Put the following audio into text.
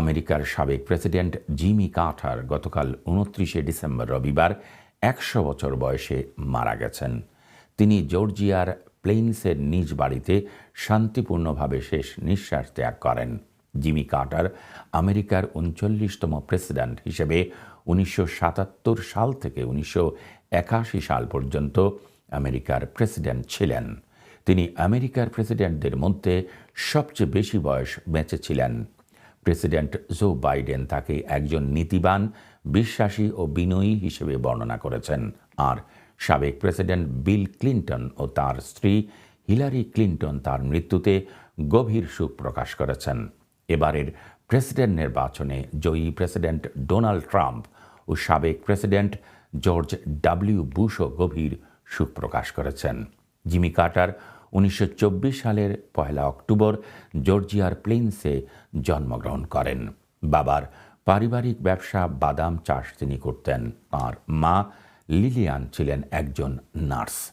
আমেরিকার সাবেক president Jimmy Carter গতকাল উনত্রিশে ডিসেম্বর রবিবার একশো বছর বয়সে মারা গেছেন। তিনি জর্জিয়ার প্লেইনসের নিজ বাড়িতে শান্তিপূর্ণভাবে শেষ নিঃশ্বাস ত্যাগ করেন। জিমি কার্টার আমেরিকার উনচল্লিশতম প্রেসিডেন্ট হিসেবে উনিশশো সাতাত্তর সাল থেকে উনিশশো একাশি সাল পর্যন্ত আমেরিকার প্রেসিডেন্ট ছিলেন। তিনি আমেরিকার প্রেসিডেন্টদের মধ্যে সবচেয়ে বেশি বয়স বেঁচে ছিলেন। প্রেসিডেন্ট জো বাইডেন তাকে একজন নীতিবান, বিশ্বাসী ও বিনয়ী হিসেবে বর্ণনা করেছেন। আর সাবেক প্রেসিডেন্ট বিল ক্লিন্টন ও তার স্ত্রী হিলারি ক্লিন্টন তার মৃত্যুতে গভীর শোক প্রকাশ করেছেন। এবারের প্রেসিডেন্ট নির্বাচনে জয়ী প্রেসিডেন্ট ডোনাল্ড ট্রাম্প ও সাবেক প্রেসিডেন্ট জর্জ ডাব্লিউ বুশও গভীর শোক প্রকাশ করেছেন। জিমি কার্টার উনিশশো চব্বিশ সালের পয়লা অক্টোবর জর্জিয়ার প্লেন্সে জন্মগ্রহণ করেন। বাবার পারিবারিক ব্যবসা বাদাম চাষ তিনি করতেন। আর মা লিলিয়ান ছিলেন একজন নার্স।